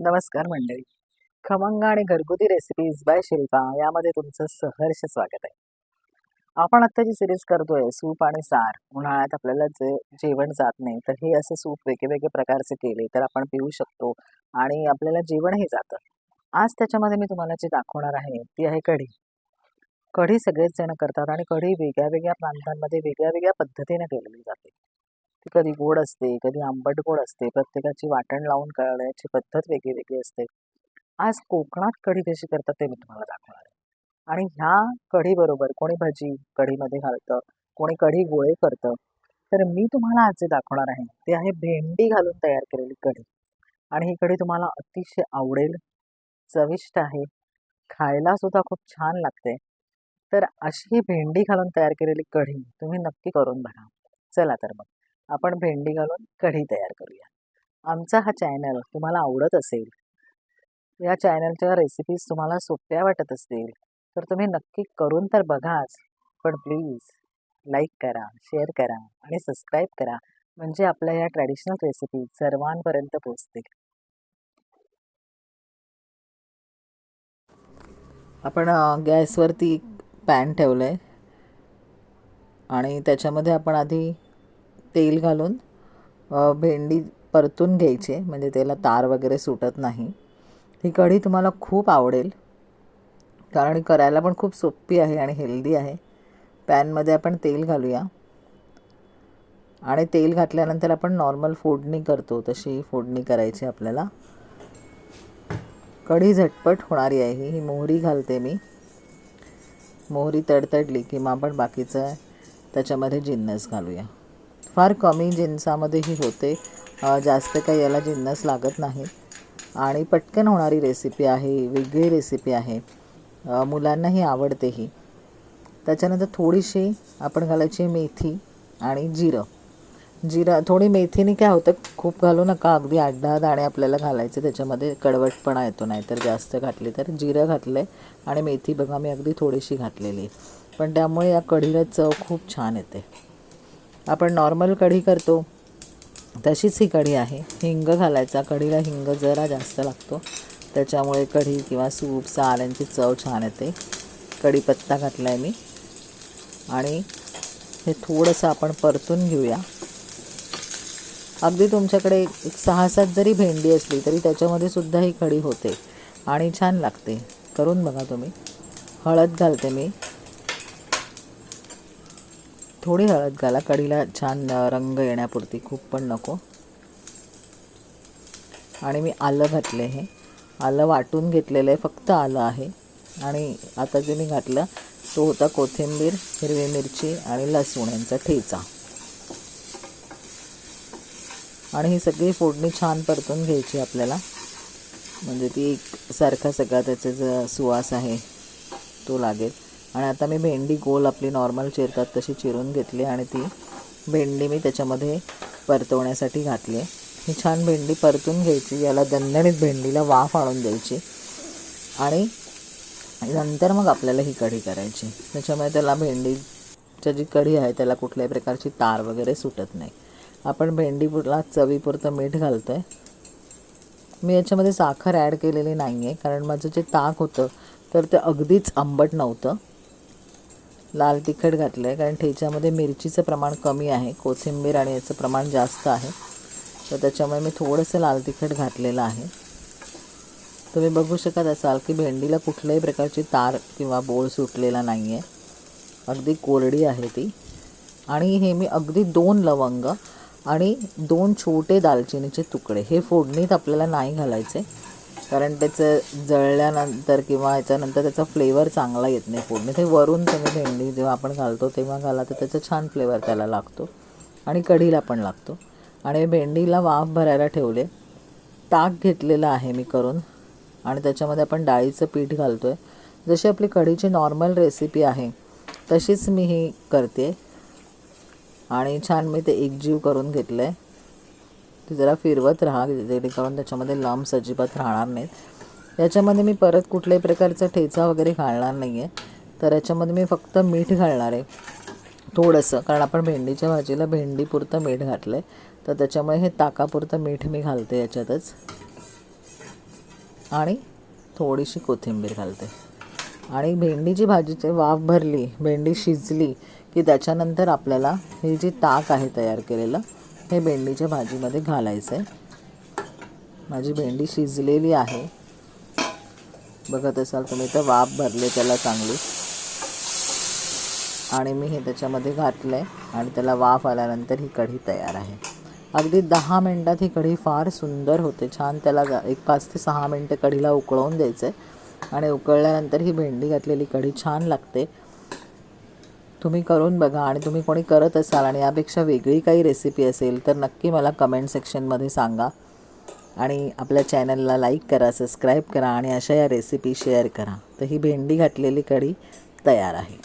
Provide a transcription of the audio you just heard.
नमस्कार मंडळी. खमंग आणि घरगुती रेसिपीज बाय शिल्पा यामध्ये तुमचं सहर्ष स्वागत आहे. आपण आत्ता जी सिरीज करतोय सूप आणि सार उन्हाळ्यात आपल्याला जे जेवण जात नाही तर हे असं सूप वेगळे प्रकारचे केले तर आपण पिऊ शकतो आणि आपल्याला जेवणही जातं. आज त्याच्यामध्ये मी तुम्हाला जी दाखवणार आहे ती आहे कढी. कढी सगळेच जण करतात आणि कढी वेगळ्या वेगळ्या प्रांतांमध्ये वेगळ्या वेगळ्या पद्धतीने केलेली जाते. कधी गोड असते कधी आंबट गोड असते. प्रत्येकाची वाटण लावून करण्याची पद्धत वेगळी वेगळी असते. आज कोकणात कढी कशी करतात ते मी तुम्हाला दाखवणार आहे. आणि ह्या कढीबरोबर कोणी भजी कढीमध्ये घालतं कोणी कढी गोळे करतं. तर मी तुम्हाला आज जे दाखवणार आहे ते आहे भेंडी घालून तयार केलेली कढी. आणि ही कढी तुम्हाला अतिशय आवडेल चविष्ट आहे खायला सुद्धा खूप छान लागते. तर अशी ही भेंडी घालून तयार केलेली कढी तुम्ही नक्की करून बघा. चला तर मग. आपण भेंडी घालून कढी तयार करूया. आमचा हा चॅनल तुम्हाला आवडत असेल या चॅनलच्या रेसिपीज तुम्हाला सोप्या वाटत असतील तर तुम्ही नक्की करून तर बघाच. पण प्लीज लाईक करा शेअर करा आणि सबस्क्राईब करा. म्हणजे आपल्या या ट्रॅडिशनल रेसिपी सर्वांपर्यंत पोचतील आपण गॅसवरती पॅन ठेवलं आहे आणि त्याच्यामध्ये आपण आधी तेल घालून भेंडी परतून घ्यायची म्हणजे त्याला तार वगैरे सुटत नाही. ही कढी तुम्हाला खूप आवडेल कारण करायला पण खूप सोपी आहे आणि हेल्दी आहे. पॅनमध्ये आपण तेल घालूया. आणि तेल घातल्यानंतर आपण नॉर्मल फोडणी करतो तशी फोडणी करायची आपल्याला. कढी झटपट होणारी आहे ही ही मोहरी घालते मी. मोहरी तडतडली की मग आपण बाकीचं त्याच्यामध्ये जिन्नस घालूया. फार कमी जिन्सामध्येही होते. जास्त काही याला जिन्नस लागत नाही. आणि पटकन होणारी रेसिपी आहे वेगळी रेसिपी आहे. मुलांनाही आवडते ही त्याच्यानंतर थोडीशी आपण घालायची मेथी आणि जिरं. जिरं थोडी मेथीने काय होतं खूप घालू नका. अगदी आठ दहा दाणे आपल्याला घालायचे त्याच्यामध्ये कडवटपणा येतो नाही तर जास्त घातली तर जिरं घातलं आहे आणि मेथी बघा मी अगदी थोडीशी घातलेली आहे. पण त्यामुळे या कढीला चव खूप छान येते. आपण नॉर्मल कढी करतो तशीच ही कढी आहे. हिंग घालायचा कढीला हिंग जरा जास्त लागतो. त्याच्यामुळे कढी किंवा सूप सार यांची चव छान येते. कढीपत्ता घातला आहे मी. आणि हे थोडंसं आपण परतून घेऊया. अगदी तुमच्याकडे एक सहा सात जरी भेंडी असली तरी त्याच्यामध्ये सुद्धा ही कढी होते आणि छान लागते. करून बघा तुम्ही. हळद घालते मी. थोडी हळद घाला. कढीला छान रंग येण्यापुरती. खूप पण नको. आणि मी आलं घातले हे. आलं वाटून घेतलेलं आहे. फक्त आलं आहे. आणि आता जे मी घातलं तो होता कोथिंबीर हिरवी मिरची आणि लसूण यांचा ठेचा. आणि ही सगळी फोडणी छान परतून घ्यायची आपल्याला. म्हणजे ती एक सारखा सगळा त्याचा जो सुवास आहे तो लागेल. आणि आता मी भेंडी गोल आपली नॉर्मल चिरतात तशी चिरून घेतली आणि ती भेंडी मी त्याच्यामध्ये परतवण्यासाठी घातली. आहे ही छान भेंडी परतून घ्यायची याला दणदणीत भेंडीला वाफ आणून द्यायची. आणि नंतर मग आपल्याला ही कढी करायची. त्याच्यामुळे त्याला भेंडीच्या जी कढी आहे त्याला कुठल्याही प्रकारची तार वगैरे सुटत नाही. आपण भेंडीपुरला चवीपुरतं मीठ घालतो आहे मी याच्यामध्ये साखर ॲड केलेली नाही आहे कारण माझं जे ताक होतं तर ते अगदीच आंबट नव्हतं. लाल तिखट घातलं आहे कारण ठेच्यामध्ये मिरचीचं प्रमाण कमी आहे कोथिंबीर आणि याचं प्रमाण जास्त आहे. तर त्याच्यामुळे मी थोडंसं लाल तिखट घातलेलं आहे. तुम्ही बघू शकत असाल की भेंडीला कुठल्याही प्रकारची तार किंवा बोळ सुटलेला नाही आहे अगदी कोरडी आहे ती. आणि हे मी अगदी दोन लवंग आणि दोन छोटे दालचिनीचे तुकडे हे फोडणीत आपल्याला नाही घालायचे. कारण त्याचं जळल्यानंतर किंवा याच्यानंतर त्याचा फ्लेवर चांगला येत नाही पूर्ण ते वरून तुम्ही भेंडी जेव्हा आपण घालतो तेव्हा घाला तर त्याचा छान फ्लेवर त्याला लागतो. आणि कढीला पण लागतो. आणि भेंडीला वाफ भरायला ठेवले. ताक घेतलेलं आहे मी करून. आणि त्याच्यामध्ये आपण डाळीचं पीठ घालतो आहे जशी आपली कढीची नॉर्मल रेसिपी आहे तशीच मी ही करते. आणि छान मी ते एकजीव करून घेतलं आहे ते जरा फिरवत राहा जेणेकरून त्याच्यामध्ये लम्स अजिबात राहणार नाहीत. याच्यामध्ये मी परत कुठल्याही प्रकारचा ठेचा वगैरे घालणार नाही आहे तर याच्यामध्ये मी फक्त मीठ घालणार आहे थोडंसं. कारण आपण भेंडीच्या भाजीला भेंडीपुरतं मीठ घातलं आहे तर त्याच्यामुळे हे ताकापुरतं मीठ मी घालते याच्यातच. आणि थोडीशी कोथिंबीर घालते. आणि भेंडीची भाजीची वाफ भरली भेंडी शिजली की त्याच्यानंतर आपल्याला हे जे ताक आहे तयार केलेलं हे भेंडीच्या भाजीमध्ये घालायचं आहे. माझी भेंडी शिजलेली आहे. बघत असाल तुम्ही तर वाफ भरले त्याला चांगली. आणि मी हे त्याच्यामध्ये घातलं आहे आणि त्याला वाफ आल्यानंतर ही कढी तयार आहे. अगदी दहा मिनटात ही कढी फार सुंदर होते. छान त्याला एक पाच ते सहा मिनटं कढीला उकळवून द्यायचं आहे आणि उकळल्यानंतर ही भेंडी घातलेली कढी छान लागते. तुम्ही करून बघा आणि तुम्ही कोणी करत असाल आणि यापेक्षा वेगळी काही रेसिपी असेल तर नक्की मला कमेंट सेक्शनमध्ये सांगा. आणि आपल्या चॅनलला लाईक करा सबस्क्राईब करा आणि अशा या रेसिपी शेअर करा. तर ही भेंडी घातलेली कढी तयार आहे.